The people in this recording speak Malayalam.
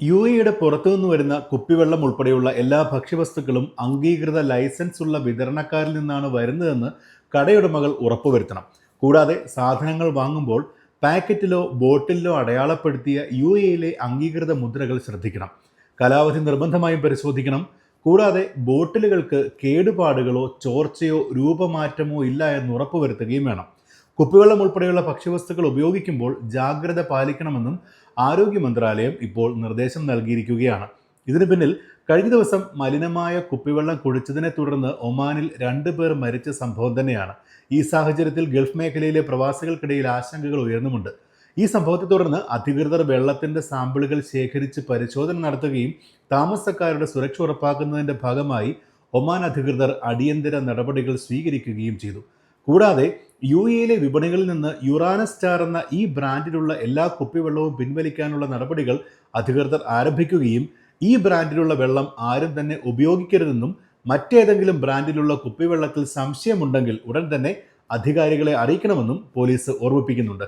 യു എയുടെ പുറത്തുനിന്ന് വരുന്ന കുപ്പിവെള്ളം ഉൾപ്പെടെയുള്ള എല്ലാ ഭക്ഷ്യവസ്തുക്കളും അംഗീകൃത ലൈസൻസ് ഉള്ള വിതരണക്കാരിൽ നിന്നാണ് വരുന്നതെന്ന് കടയുടമകൾ ഉറപ്പുവരുത്തണം. കൂടാതെ സാധനങ്ങൾ വാങ്ങുമ്പോൾ പാക്കറ്റിലോ ബോട്ടിലോ അടയാളപ്പെടുത്തിയ യു എയിലെ അംഗീകൃത മുദ്രകൾ ശ്രദ്ധിക്കണം. കാലാവധി നിർബന്ധമായും പരിശോധിക്കണം. കൂടാതെ ബോട്ടിലുകൾക്ക് കേടുപാടുകളോ ചോർച്ചയോ രൂപമാറ്റമോ ഇല്ല എന്ന് ഉറപ്പുവരുത്തുകയും വേണം. കുപ്പിവെള്ളം ഉൾപ്പെടെയുള്ള ഭക്ഷ്യവസ്തുക്കൾ ഉപയോഗിക്കുമ്പോൾ ജാഗ്രത പാലിക്കണമെന്നും ആരോഗ്യ മന്ത്രാലയം ഇപ്പോൾ നിർദ്ദേശം നൽകിയിരിക്കുകയാണ്. ഇതിന് പിന്നിൽ കഴിഞ്ഞ ദിവസം മലിനമായ കുപ്പിവെള്ളം കുടിച്ചതിനെ തുടർന്ന് ഒമാനിൽ രണ്ടു പേർ മരിച്ച സംഭവം തന്നെയാണ്. ഈ സാഹചര്യത്തിൽ ഗൾഫ് മേഖലയിലെ പ്രവാസികൾക്കിടയിൽ ആശങ്കകൾ ഉയർന്നുമുണ്ട്. ഈ സംഭവത്തെ തുടർന്ന് അധികൃതർ വെള്ളത്തിന്റെ സാമ്പിളുകൾ ശേഖരിച്ച് പരിശോധന നടത്തുകയും താമസക്കാരുടെ സുരക്ഷ ഉറപ്പാക്കുന്നതിന്റെ ഭാഗമായി ഒമാൻ അധികൃതർ അടിയന്തര നടപടികൾ സ്വീകരിക്കുകയും ചെയ്തു. കൂടാതെ യു എയിലെ വിപണികളിൽ നിന്ന് യുറാനസ് സ്റ്റാർ എന്ന ഈ ബ്രാൻഡിലുള്ള എല്ലാ കുപ്പിവെള്ളവും പിൻവലിക്കാനുള്ള നടപടികൾ അധികൃതർ ആരംഭിക്കുകയും ഈ ബ്രാൻഡിലുള്ള വെള്ളം ആരും തന്നെ ഉപയോഗിക്കരുതെന്നും മറ്റേതെങ്കിലും ബ്രാൻഡിലുള്ള കുപ്പിവെള്ളത്തിൽ സംശയമുണ്ടെങ്കിൽ ഉടൻ തന്നെ അധികാരികളെ അറിയിക്കണമെന്നും പോലീസ് ഓർമ്മിപ്പിക്കുന്നുണ്ട്.